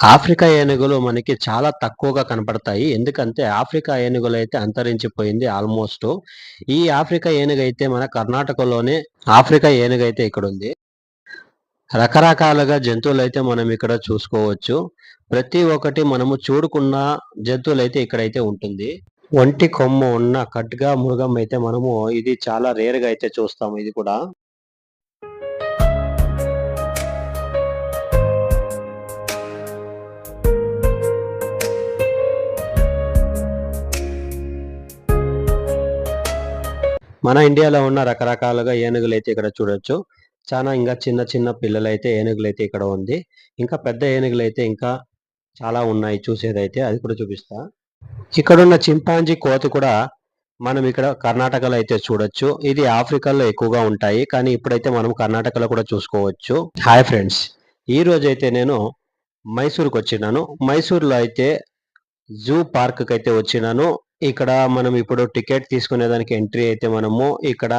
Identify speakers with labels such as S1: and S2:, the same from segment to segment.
S1: Africa ఏనుగులు మనకి చాలా తక్కువగా కనపడతాయి. ఎందుకంటే ఆఫ్రికా ఏనుగులు అయితే అంతరించిపోయింది ఆల్మోస్ట్. ఈ ఆఫ్రికా ఏనుగు అయితే మన కర్ణాటకలోనే ఆఫ్రికా ఏనుగు అయితే ఇక్కడ ఉంది రకరకాలుగా జంతువులు అయితే మనం ఇక్కడ చూసుకోవచ్చు. ప్రతి ఒక్కటి మనము చూడుకున్న జంతువులు అయితే ఇక్కడైతే ఉంటుంది. ఒంటి కొమ్ము ఉన్న కట్గా మృగం అయితే మనము ఇది చాలా రేర్గా అయితే చూస్తాము ఇది కూడా. మన ఇండియాలో ఉన్న రకరకాలుగా ఏనుగులు అయితే ఇక్కడ చూడొచ్చు. చాలా ఇంకా చిన్న చిన్న పిల్లలు అయితే ఏనుగులు అయితే ఇక్కడ ఉంది. ఇంకా పెద్ద ఏనుగులు అయితే ఇంకా చాలా ఉన్నాయి చూసేదైతే అది కూడా చూపిస్తా. ఇక్కడ ఉన్న చింపాంజీ కోతి కూడా మనం ఇక్కడ కర్ణాటకలో అయితే చూడొచ్చు. ఇది ఆఫ్రికాలో ఎక్కువగా ఉంటాయి. కానీ ఇప్పుడైతే మనం కర్ణాటకలో కూడా చూసుకోవచ్చు. హాయ్ ఫ్రెండ్స్ ఈ రోజైతే నేను మైసూర్కి వచ్చినాను మైసూర్లో అయితే జూ పార్క్కి అయితే వచ్చినాను. ఇక్కడ మనం ఇప్పుడు టికెట్ తీసుకునేదానికి ఎంట్రీ అయితే మనము ఇక్కడ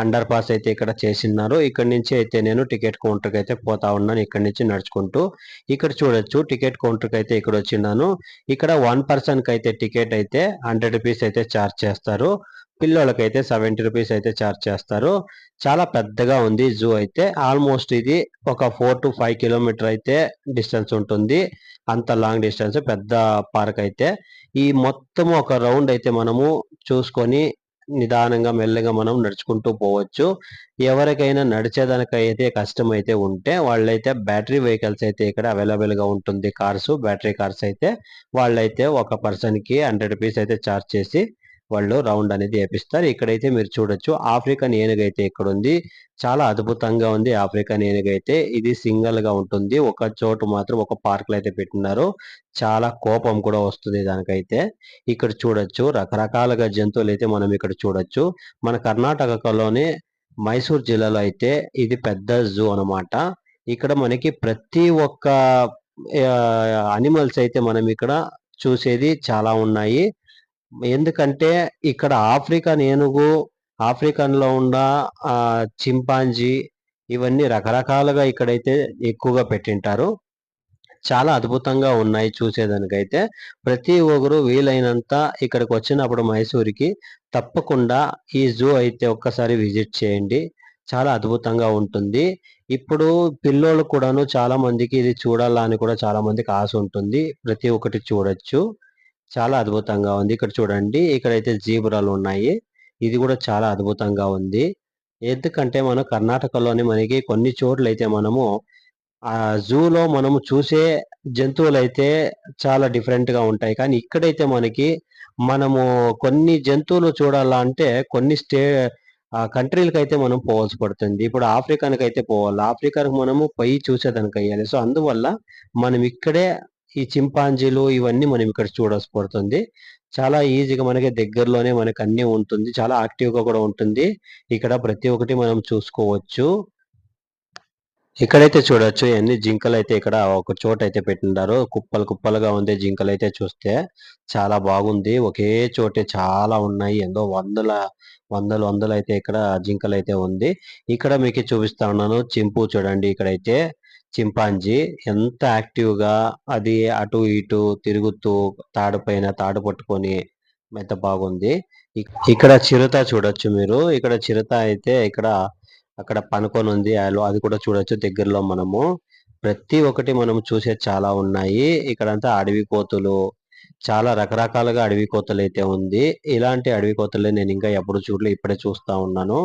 S1: అండర్ పాస్ అయితే ఇక్కడ చేసినారు ఇక్కడ నుంచి అయితే నేను టికెట్ కౌంటర్కి అయితే పోతా ఉన్నాను. ఇక్కడ నుంచి నడుచుకుంటూ ఇక్కడ చూడొచ్చు. టికెట్ కౌంటర్కి అయితే ఇక్కడ వచ్చినాను. ఇక్కడ వన్ పర్సన్కి అయితే టికెట్ అయితే హండ్రెడ్ రూపీస్ అయితే ఛార్జ్ చేస్తారు. పిల్లలకైతే సెవెంటీ రూపీస్ అయితే ఛార్జ్ చేస్తారు. చాలా పెద్దగా ఉంది జూ అయితే. ఆల్మోస్ట్ ఇది ఒక ఫోర్ టు ఫైవ్ కిలోమీటర్ అయితే డిస్టెన్స్ ఉంటుంది. అంత లాంగ్ డిస్టెన్స్ పెద్ద పార్క్ అయితే. ఈ మొత్తం ఒక రౌండ్ అయితే మనము చూసుకొని నిదానంగా మెల్లగా మనం నడుచుకుంటూ పోవచ్చు. ఎవరికైనా నడిచేదానికైతే కష్టం అయితే ఉంటే వాళ్ళైతే బ్యాటరీ వెహికల్స్ అయితే ఇక్కడ అవైలబుల్గా ఉంటుంది. కార్స్ బ్యాటరీ కార్స్ అయితే వాళ్ళైతే ఒక పర్సన్కి హండ్రెడ్ రూపీస్ అయితే చార్జ్ చేసి వాళ్ళు రౌండ్ అనేది వేపిస్తారు. ఇక్కడైతే మీరు చూడొచ్చు ఆఫ్రికన్ ఏనుగైతే ఇక్కడ ఉంది చాలా అద్భుతంగా ఉంది ఆఫ్రికన్ ఏనుగైతే అయితే ఇది సింగల్గా ఉంటుంది. ఒక చోటు మాత్రం ఒక పార్క్లో అయితే పెట్టినారు. చాలా కోపం కూడా వస్తుంది దానికైతే. ఇక్కడ చూడొచ్చు. రకరకాలుగా జంతువులు అయితే మనం ఇక్కడ చూడొచ్చు. మన కర్ణాటకలోనే మైసూర్ జిల్లాలో అయితే ఇది పెద్ద జూ అనమాట ఇక్కడ మనకి ప్రతి ఒక్క అనిమల్స్ అయితే మనం ఇక్కడ చూసేది చాలా ఉన్నాయి. ఎందుకంటే ఇక్కడ ఆఫ్రికన్ ఏనుగు ఆఫ్రికన్లో ఉన్న చింపాంజీ ఇవన్నీ రకరకాలుగా ఇక్కడైతే ఎక్కువగా పెట్టింటారు. చాలా అద్భుతంగా ఉన్నాయి చూసేదానికైతే. ప్రతి ఒక్కరు వీలైనంత ఇక్కడికి వచ్చినప్పుడు మైసూరికి తప్పకుండా ఈ జూ అయితే ఒక్కసారి విజిట్ చేయండి. చాలా అద్భుతంగా ఉంటుంది. ఇప్పుడు పిల్లోళ్ళు కూడాను చాలా మందికి ఇది చూడాలని కూడా చాలా మందికి ఆశ ఉంటుంది. ప్రతి ఒక్కటి చూడొచ్చు. చాలా అద్భుతంగా ఉంది. ఇక్కడ చూడండి ఇక్కడైతే జీబ్రాలు ఉన్నాయి. ఇది కూడా చాలా అద్భుతంగా ఉంది. ఎందుకంటే మనం కర్ణాటకలోని మనకి కొన్ని చోట్ల అయితే మనము ఆ జూలో మనము చూసే జంతువులు అయితే చాలా డిఫరెంట్గా ఉంటాయి. కానీ ఇక్కడైతే మనకి మనము కొన్ని జంతువులు చూడాలంటే కొన్ని స్టే కంట్రీలకు అయితే మనం పోవాల్సి పడుతుంది. ఇప్పుడు ఆఫ్రికానికి అయితే పోవాలి. ఆఫ్రికాకు మనము పోయి చూసేదానికి అయ్యాలి సో అందువల్ల మనం ఇక్కడే ఈ చింపాంజీలు ఇవన్నీ మనం ఇక్కడ చూడాల్సి పడుతుంది చాలా ఈజీగా మనకి దగ్గరలోనే మనకి అన్ని ఉంటుంది. చాలా యాక్టివ్గా కూడా ఉంటుంది. ఇక్కడ ప్రతి ఒక్కటి మనం చూసుకోవచ్చు. ఇక్కడైతే చూడొచ్చు ఎన్ని జింకలు అయితే ఇక్కడ ఒక చోట అయితే పెట్టినారు కుప్పలు కుప్పలుగా ఉంది జింకలు అయితే చూస్తే చాలా బాగుంది. ఒకే చోటే చాలా ఉన్నాయి. ఎంతో వందల వందలు వందలు అయితే ఇక్కడ జింకలు అయితే ఉంది. ఇక్కడ మీకు చూపిస్తా ఉన్నాను. చింపు చూడండి ఇక్కడైతే. చింపాంజీ ఎంత యాక్టివ్గా అది అటు ఇటు తిరుగుతూ తాడు పైన తాడు పట్టుకొని మెత్త బాగుంది. ఇక్కడ చిరుత చూడొచ్చు మీరు. ఇక్కడ చిరుత అయితే ఇక్కడ అక్కడ పనుకొని ఉంది. అది కూడా చూడొచ్చు దగ్గరలో మనము. ప్రతి ఒక్కటి మనం చూసే చాలా ఉన్నాయి. ఇక్కడంతా అడవి కోతులు చాలా రకరకాలుగా అడవి కోతలు అయితే ఉంది. ఇలాంటి అడవి కోతలు నేను ఇంకా ఎప్పుడు చూడలే ఇప్పుడే చూస్తా ఉన్నాను.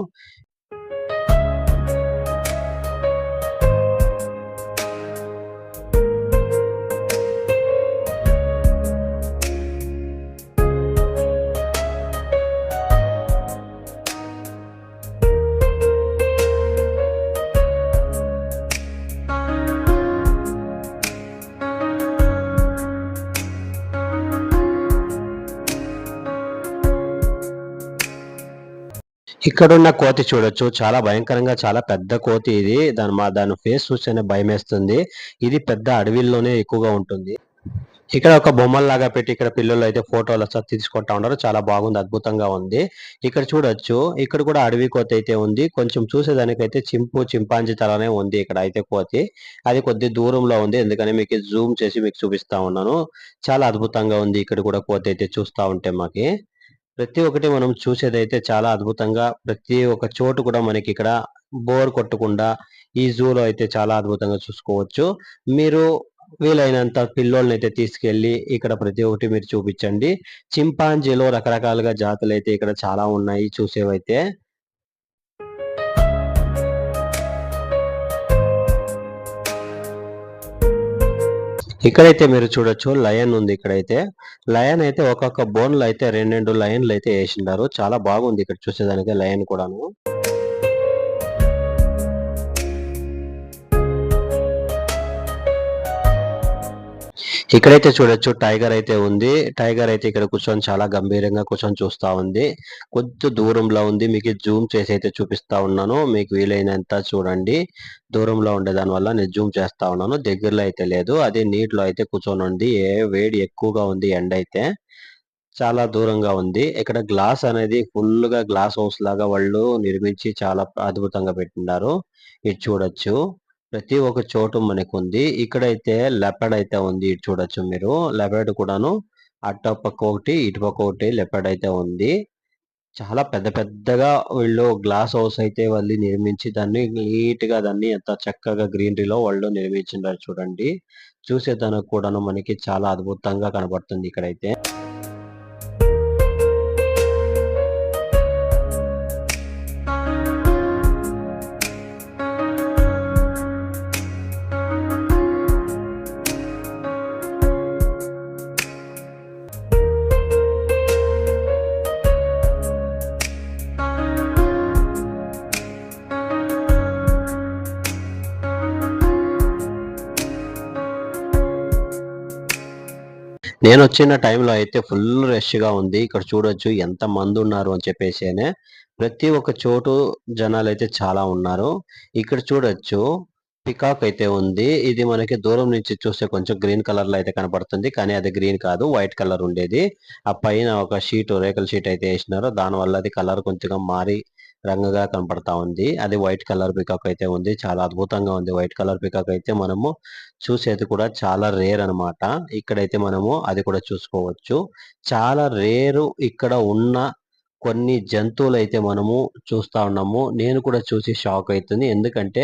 S1: ఇక్కడున్న కోతి చూడొచ్చు. చాలా భయంకరంగా చాలా పెద్ద కోతి ఇది. దాని మా దాని ఫేస్ చూస్తేనే భయం వేస్తుంది ఇది పెద్ద అడవిల్లోనే ఎక్కువగా ఉంటుంది. ఇక్కడ ఒక బొమ్మల్లాగా పెట్టి ఇక్కడ పిల్లలు అయితే ఫోటోలు తీసుకుంటా ఉన్నారు. చాలా బాగుంది అద్భుతంగా ఉంది. ఇక్కడ చూడొచ్చు. ఇక్కడ కూడా అడవి కోతి అయితే ఉంది. కొంచెం చూసేదానికైతే చింపు చింపాంజీ తలనే ఉంది ఇక్కడ అయితే కోతి. అది కొద్ది దూరంలో ఉంది. ఎందుకని మీకు జూమ్ చేసి మీకు చూపిస్తా ఉన్నాను. చాలా అద్భుతంగా ఉంది ఇక్కడ కూడా కోతి అయితే చూస్తా ఉంటే మాకి. ప్రతి ఒక్కటి మనం చూసేదైతే చాలా అద్భుతంగా ప్రతి ఒక్క చోటు కూడా మనకి ఇక్కడ బోర్ కొట్టకుండా ఈ జూలో అయితే చాలా అద్భుతంగా చూసుకోవచ్చు. మీరు వీలైనంత పిల్లోల్ని అయితే తీసుకెళ్ళి ఇక్కడ ప్రతి ఒక్కటి మీరు చూపించండి. చింపాంజీలో రకరకాలుగా జాతులు అయితే ఇక్కడ చాలా ఉన్నాయి చూసేవైతే. ఇక్కడైతే మీరు చూడొచ్చు లయన్ ఉంది ఇక్కడైతే. లయన్ అయితే ఒక్కొక్క బోన్లు అయితే రెండు రెండు లయన్లు అయితే వేసిండారు. చాలా బాగుంది ఇక్కడ చూసేదానికి లయన్ కూడాను. ఇక్కడైతే చూడొచ్చు టైగర్ అయితే ఉంది. టైగర్ అయితే ఇక్కడ కూర్చొని చాలా గంభీరంగా కూర్చొని చూస్తా ఉంది. కొద్ది దూరంలో ఉంది. మీకు జూమ్ చేసి అయితే చూపిస్తా ఉన్నాను. మీకు వీలైనంత చూడండి. దూరంలో ఉండే దాని వల్ల నేను జూమ్ చేస్తా ఉన్నాను. దగ్గరలో అయితే లేదు. అదే నీటిలో అయితే కూర్చొని ఉంది. ఏ వేడి ఎక్కువగా ఉంది ఎండ అయితే. చాలా దూరంగా ఉంది. ఇక్కడ గ్లాస్ అనేది ఫుల్గా గ్లాస్ హౌస్ లాగా వాళ్ళు నిర్మించి చాలా అద్భుతంగా పెట్టినారు ఇది చూడొచ్చు. ప్రతి ఒక్క చోటు మనకు ఉంది ఇక్కడైతే లెపర్డ్ అయితే ఉంది ఇటు చూడొచ్చు మీరు. లెపర్డ్ కూడాను అటు పక్క ఒకటి ఇటు పక్క ఒకటి లెపర్డ్ అయితే ఉంది. చాలా పెద్ద పెద్దగా వీళ్ళు గ్లాస్ హౌస్ అయితే వాళ్ళు నిర్మించి దాన్ని నీట్గా దాన్ని ఎంత చక్కగా గ్రీనరీలో వాళ్ళు నిర్మించినారు చూడండి. చూసేదానికి కూడాను మనకి చాలా అద్భుతంగా కనబడుతుంది ఇక్కడైతే. నేను వచ్చిన టైంలో అయితే ఫుల్ రష్గా ఉంది. ఇక్కడ చూడొచ్చు ఎంత మంది ఉన్నారు అని చెప్పేసినే ప్రతి ఒక్క చోటు జనాలు అయితే చాలా ఉన్నారు. ఇక్కడ చూడొచ్చు పికాక్ అయితే ఉంది. ఇది మనకి దూరం నుంచి చూస్తే కొంచెం గ్రీన్ కలర్లో అయితే కనపడుతుంది. కానీ అది గ్రీన్ కాదు వైట్ కలర్ ఉండేది. ఆ పైన ఒక షీట్ రేకుల షీట్ అయితే వేసినారు దాని వల్ల అది కలర్ కొంచెం మారి రంగుగా కనపడతా ఉంది. అది వైట్ కలర్ పికాక్ అయితే ఉంది. చాలా అద్భుతంగా ఉంది. వైట్ కలర్ పికాక్ అయితే మనము చూసేది కూడా చాలా రేర్ అనమాట ఇక్కడైతే మనము అది కూడా చూసుకోవచ్చు. చాలా రేరు ఇక్కడ ఉన్న కొన్ని జంతువులు అయితే మనము చూస్తా ఉన్నాము. నేను కూడా చూసి షాక్ అవుతుంది ఎందుకంటే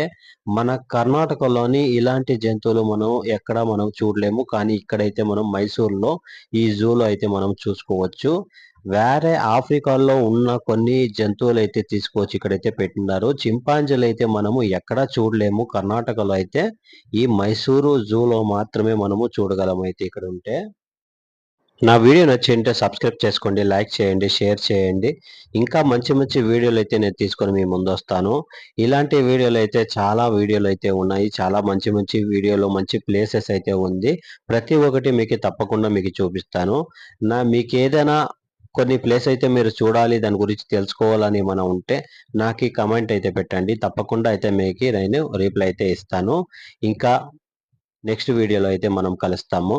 S1: మన కర్ణాటకలోని ఇలాంటి జంతువులు మనం ఎక్కడ మనం చూడలేము. కానీ ఇక్కడైతే మనం మైసూర్లో ఈ జూలో అయితే మనం చూసుకోవచ్చు. వేరే ఆఫ్రికాలో ఉన్న కొన్ని జంతువులు అయితే తీసుకొచ్చి ఇక్కడైతే పెట్టినారు చింపాంజీలు అయితే మనము ఎక్కడా చూడలేము. కర్ణాటకలో అయితే ఈ మైసూరు జూలో మాత్రమే మనము చూడగలం అయితే ఇక్కడ ఉంటే. నా వీడియో నచ్చింటే సబ్స్క్రైబ్ చేసుకోండి లైక్ చేయండి షేర్ చేయండి. ఇంకా మంచి మంచి వీడియోలు అయితే నేను తీసుకొని మీ ముందు వస్తాను. ఇలాంటి వీడియోలు అయితే చాలా వీడియోలు అయితే ఉన్నాయి. చాలా మంచి మంచి వీడియోలు మంచి ప్లేసెస్ అయితే ఉంది. ప్రతి ఒక్కటి మీకు తప్పకుండా మీకు చూపిస్తాను. నా మీకు ఏదైనా కొన్ని ప్లేస్ అయితే మీరు చూడాలి దాని గురించి తెలుసుకోవాలని ఏమైనా ఉంటే నాకు కమెంట్ అయితే పెట్టండి. తప్పకుండా అయితే మీకు నేను రిప్లై అయితే ఇస్తాను. ఇంకా నెక్స్ట్ వీడియోలో అయితే మనం కలుస్తాము.